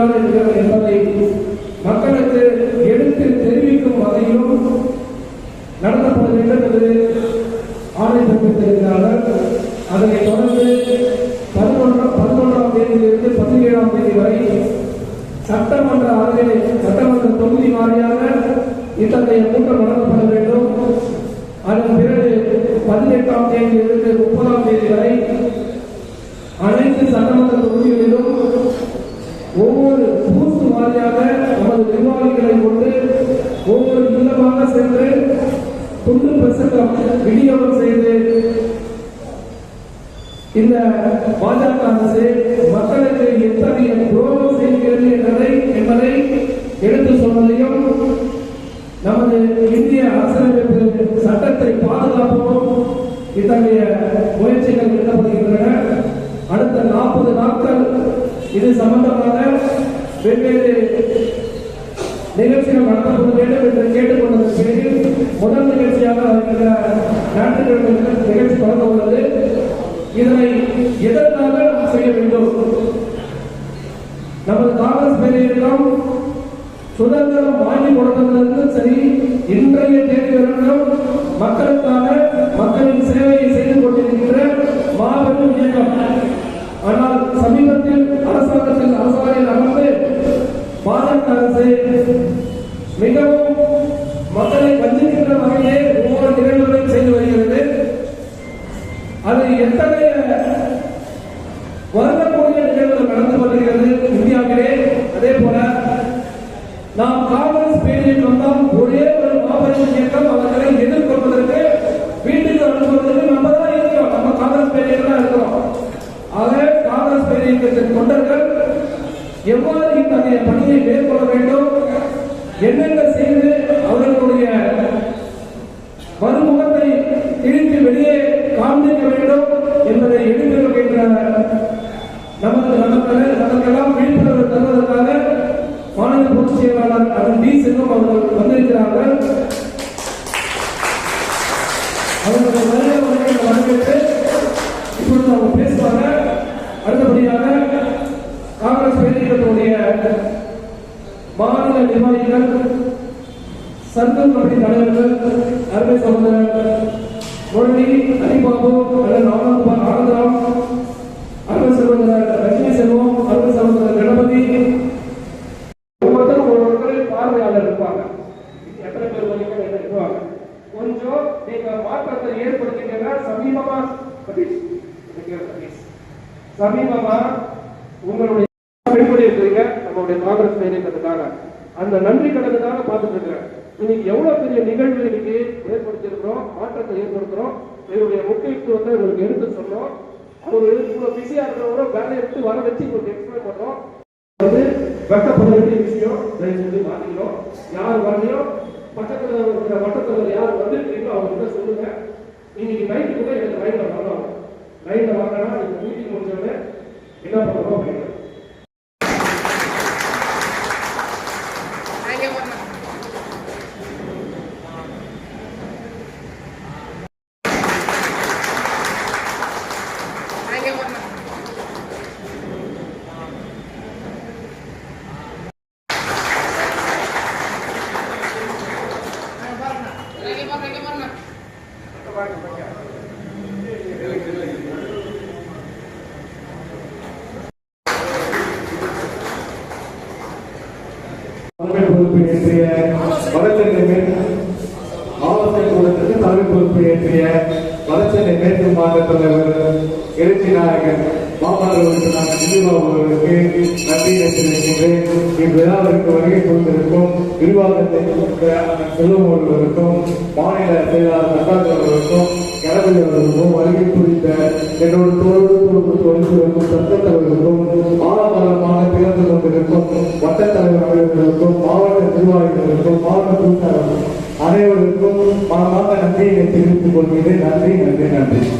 செய்து என்கிற- என்பதை மக்களுக்கு எடுத்து தெரிவிக்கும் வகையிலும் நடத்தப்பட வேண்டும் என்று ஆணை பிறப்பித்திருக்கிறார்கள் அதனைத் தொடர்ந்து பதினொன்றாம் பதினொன்றாம் தேதியிலிருந்து பதினேழாம் தேதி வரை சட்டமன்ற அறைகளை சட்டமன்ற தொகுதி வாரியாக இத்தகைய கூட்டம் நடத்தப்பட வேண்டும். அதன் பிறகு பதினெட்டாம் தேதியிலிருந்து முப்பதாம் தேதி வரை அனைத்து சட்டமன்ற தொகுதிகளிலும் இந்த பாஜக அரசு மக்களுக்கு எத்தகைய துரோகம் செய்கிறது என்பதை என்பதை எடுத்து சொன்னதையும் நமது இந்திய அரசியலமைப்பு சட்டத்தை பாதுகாப்போம். இத்தகைய முயற்சிகள் எடுக்கப்படுகின்றன. அடுத்த நாற்பது நாட்கள் இது சம்பந்தமாக வெவ்வேறு நிகழ்ச்சிகள் நடத்தப்பட வேண்டும் என்று கேட்டுக்கொண்டதன் பேரில் முதல் நிகழ்ச்சியாக இருக்கிற ஞாயிற்றுக்கிழமை நிகழ்ச்சி நிகழ்ச்சி தொடங்க உள்ளது. இதனை எதற்காக நாம் செய்ய வேண்டும்? நமது காங்கிரஸ் பேரையெல்லாம் சுதந்திரம் வாங்கி கொடுத்ததிலிருந்து சரி இன்றைய தேதி வரைக்கும் மக்களுக்காக மக்களின் சேவையை செய்து கொண்டிருக்கின்ற மாபெரும் இயக்கம். ஆனால் சமீபத்தில் அரசாங்கத்தில் அரசாணையில் அமர்ந்து பாஜக அரசு என்னென்ன செய்து அவர்களுடைய மறுமுகத்தை இழுத்து வெளியே காண்பிக்க வேண்டும் என்பதை எடுத்துரைக்கின்ற நமக்கு நமக்கு நமக்கெல்லாம் விழிப்புணர்வு தருவதற்காக மாநில பொதுச் செயலாளர் அருண் டி செல்வம் அவர்கள் வந்திருக்கிறார்கள். அவர்களுடைய வருகை வரவேற்று இப்பொழுது அவங்க பேசுவாங்க. அடுத்தபடியாக காங்கிரஸ் பேரியக்கத்துடைய மாநில நிர்வாகிகள் சங்கம் கமிட்டி தலைவர்கள் அருமை சகோதரர் முரளி ஹரிபாபு அண்ணன் ஆனந்த் ஆனந்தராம் அருமை சகோதரர் ரஜினி செல்வம் அருமை சகோதரர் கணபதி. ஒவ்வொருத்தரும் ஒவ்வொருத்தர் பார்வையாளர் இருப்பாங்க. எத்தனை பேர் வரைக்கும் இருப்பாங்க கொஞ்சம் நீங்க மாற்றத்தை ஏற்படுத்திட்டீங்கன்னா சமீபமா சமீபமா உங்களுடைய நம்மளுடைய காங்கிரஸ் பேரியக்கத்துக்காக அந்த நன்றி கடனுக்காக பார்த்துட்டு இருக்கிறேன் இன்னைக்கு எவ்வளவு பெரிய நிகழ்வு இன்னைக்கு ஏற்படுத்தியிருக்கிறோம் மாற்றத்தை ஏற்படுத்துறோம். இதனுடைய முக்கியத்துவத்தை உங்களுக்கு எடுத்து சொன்னோம் அவர் இவ்வளவு பிஸியா இருக்கிறவரும் வேலை எடுத்து வர வச்சு உங்களுக்கு எக்ஸ்பிளைன் பண்றோம். வந்து வெட்டப்பட வேண்டிய விஷயம் தயவு செஞ்சு மாத்திக்கணும் யார் வரலையோ பக்கத்துல இருக்கிற வட்டத்தில் யார் வந்துருக்கீங்களோ அவங்க சொல்லுங்க. இன்னைக்கு நைட்டுக்குள்ள எனக்கு லைன்ல வரணும். லைன்ல வரலன்னா இந்த மீட்டிங் முடிஞ்சோடனே என்ன பண்ணணும் தலைமை பொறுப்பு ஏற்றிய வடசென்னை மேற்கு ஆலோசனை கூட்டத்திற்கு தலைமை பொறுப்பு ஏற்றிய வடசென்னை மேற்கு மாநில தலைவர் எழுச்சி நாயகன் மாமல்ல நான் திலீபாபு அவர்களுக்கு நன்றி தெரிவிக்கின்றேன். இவ்விழாவிற்கு வருகை கொண்டிருக்கும் நிர்வாகத்தை கொண்ட அண்ணன் செல்வம் அவர்களுக்கும் மாநில செயலாளர் நட்டாஜ் அவர்களுக்கும் கணபதி அவர்களுக்கும் வருகை குறித்த என்னோடு தோழோடு தோழு தொழில்களுக்கும் சட்டத்தலைவர்களுக்கும் ஆலமரமாக தெரிவித்துக் கொள்கிறேன் நன்றி நன்றி நன்றி.